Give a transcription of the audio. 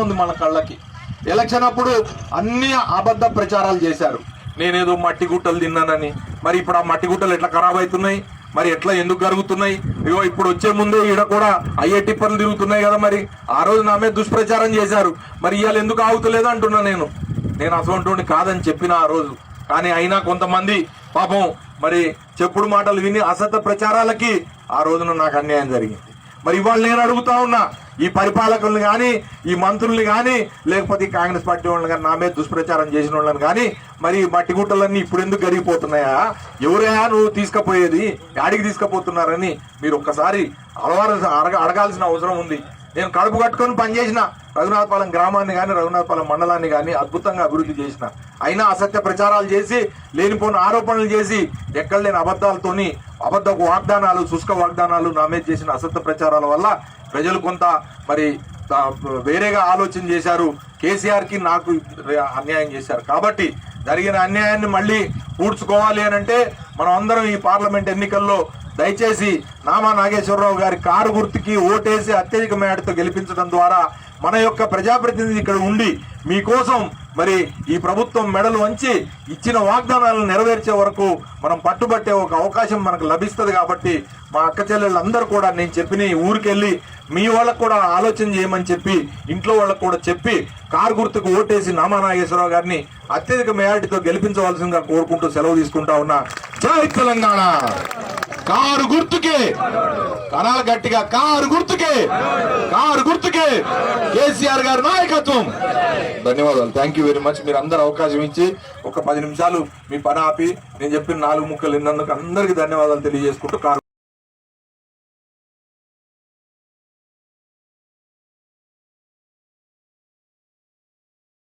ఉంది మన కళ్ళకి. ఎలక్షన్ అప్పుడు అన్ని అబద్ధ ప్రచారాలు చేశారు. నేనేదో మట్టి గుట్టలు తిన్నానని. మరి ఇప్పుడు ఆ మట్టి గుట్టలు ఎట్లా ఖరాబ్ అవుతున్నాయి? మరి ఎట్లా ఎందుకు జరుగుతున్నాయి ఇగో ఇప్పుడు వచ్చే ముందే ఈడ కూడా అయ్యే టిప్పర్లు తిరుగుతున్నాయి కదా మరి. ఆ రోజు నా మీద దుష్ప్రచారం చేశారు. మరి ఇవాళ ఎందుకు ఆగుతలేదు అంటున్నా నేను. నేను అటువంటి కాదని చెప్పిన ఆ రోజు. కానీ అయినా కొంతమంది పాపం మరి చెప్పుడు మాటలు విని అసత్య ప్రచారాలకి ఆ రోజున నాకు అన్యాయం జరిగింది. మరి ఇవాళ నేను అడుగుతా ఉన్నా ఈ పరిపాలకుల్ని కానీ ఈ మంత్రుల్ని కానీ లేకపోతే ఈ కాంగ్రెస్ పార్టీ వాళ్ళని కానీ నా మీద దుష్ప్రచారం చేసిన వాళ్ళని కానీ మరి మట్టి గుట్టలన్నీ ఇప్పుడు ఎందుకు గరిగిపోతున్నాయా? ఎవరయా నువ్వు తీసుకుపోయేది? యాడికి తీసుకుపోతున్నారని మీరు ఒక్కసారి అలవారు అడగాల్సిన అవసరం ఉంది. నేను కడుపు కట్టుకొని పనిచేసిన రఘునాథపాలెం గ్రామాన్ని కానీ రఘునాథపాలెం మండలాన్ని కానీ అద్భుతంగా అభివృద్ధి చేసిన. అయినా అసత్య ప్రచారాలు చేసి లేనిపోయిన ఆరోపణలు చేసి ఎక్కడ లేని అబద్ధాలతోని అబద్ధ వాగ్దానాలు శుష్క వాగ్దానాలు నా మీద చేసిన అసత్య ప్రచారాల వల్ల ప్రజలు కొంత మరి వేరేగా ఆలోచన చేశారు. కేసీఆర్కి నాకు అన్యాయం చేశారు. కాబట్టి జరిగిన అన్యాయాన్ని మళ్ళీ పూడ్చుకోవాలి అని అంటే మనం అందరం ఈ పార్లమెంట్ ఎన్నికల్లో దయచేసి నామా నాగేశ్వరరావు గారి కారు గుర్తుకి ఓటేసి అత్యధిక మేడతో గెలిపించడం ద్వారా మన యొక్క ప్రజాప్రతినిధి ఇక్కడ ఉండి మీకోసం మరి ఈ ప్రభుత్వం మెడలు వంచి ఇచ్చిన వాగ్దానాలను నెరవేర్చే వరకు మనం పట్టుబట్టే ఒక అవకాశం మనకు లభిస్తుంది కాబట్టి మా అక్క చెల్లెళ్ళందరూ కూడా నేను చెప్పిన ఊరికెళ్ళి మీ వాళ్ళకు కూడా ఆలోచన చేయమని చెప్పి ఇంట్లో వాళ్ళకు కూడా చెప్పి కారు గుర్తుకు ఓటేసి నామానాగేశ్వరరావు గారిని అత్యధిక మెజారిటీతో గెలిపించవలసిందిగా కోరుకుంటూ సెలవు తీసుకుంటా ఉన్నా. జై తెలంగాణ! కారు గుర్తుకే! కణాల గట్టిగా కారు గుర్తుకే! కారు గుర్తుకే! కేసీఆర్ గారి నాయకత్వం. ధన్యవాదాలు. థ్యాంక్ యూ వెరీ మచ్ మీరు అందరు అవకాశం ఇచ్చి ఒక పది నిమిషాలు మీ పని ఆపి నేను చెప్పిన నాలుగు ముక్కలు విన్నందుకు అందరికీ ధన్యవాదాలు తెలియజేసుకుంటూ కారు